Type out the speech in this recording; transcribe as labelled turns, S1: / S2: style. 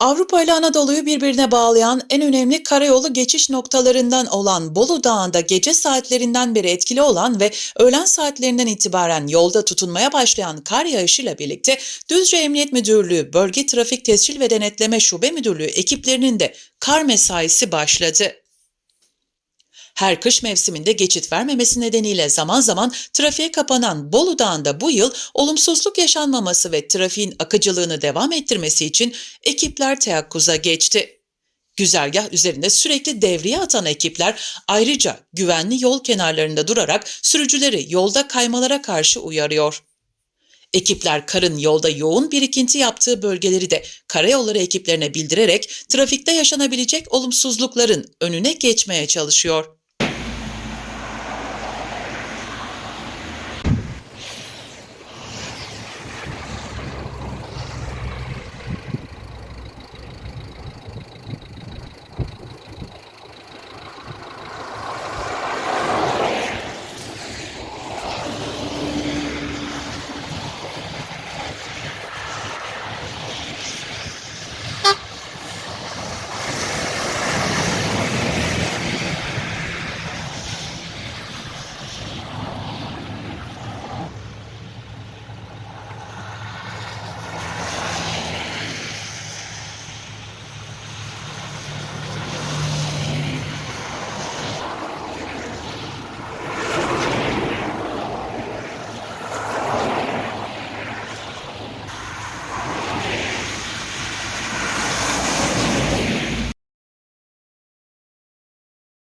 S1: Avrupa ile Anadolu'yu birbirine bağlayan en önemli karayolu geçiş noktalarından olan Bolu Dağı'nda gece saatlerinden beri etkili olan ve öğlen saatlerinden itibaren yolda tutunmaya başlayan kar yağışıyla birlikte Düzce Emniyet Müdürlüğü Bölge Trafik Tescil ve Denetleme Şube Müdürlüğü ekiplerinin de kar mesaisi başladı. Her kış mevsiminde geçit vermemesi nedeniyle zaman zaman trafiğe kapanan Bolu Dağı'nda bu yıl olumsuzluk yaşanmaması ve trafiğin akıcılığını devam ettirmesi için ekipler teyakkuza geçti. Güzergah üzerinde sürekli devriye atan ekipler ayrıca güvenli yol kenarlarında durarak sürücüleri yolda kaymalara karşı uyarıyor. Ekipler karın yolda yoğun birikinti yaptığı bölgeleri de karayolları ekiplerine bildirerek trafikte yaşanabilecek olumsuzlukların önüne geçmeye çalışıyor.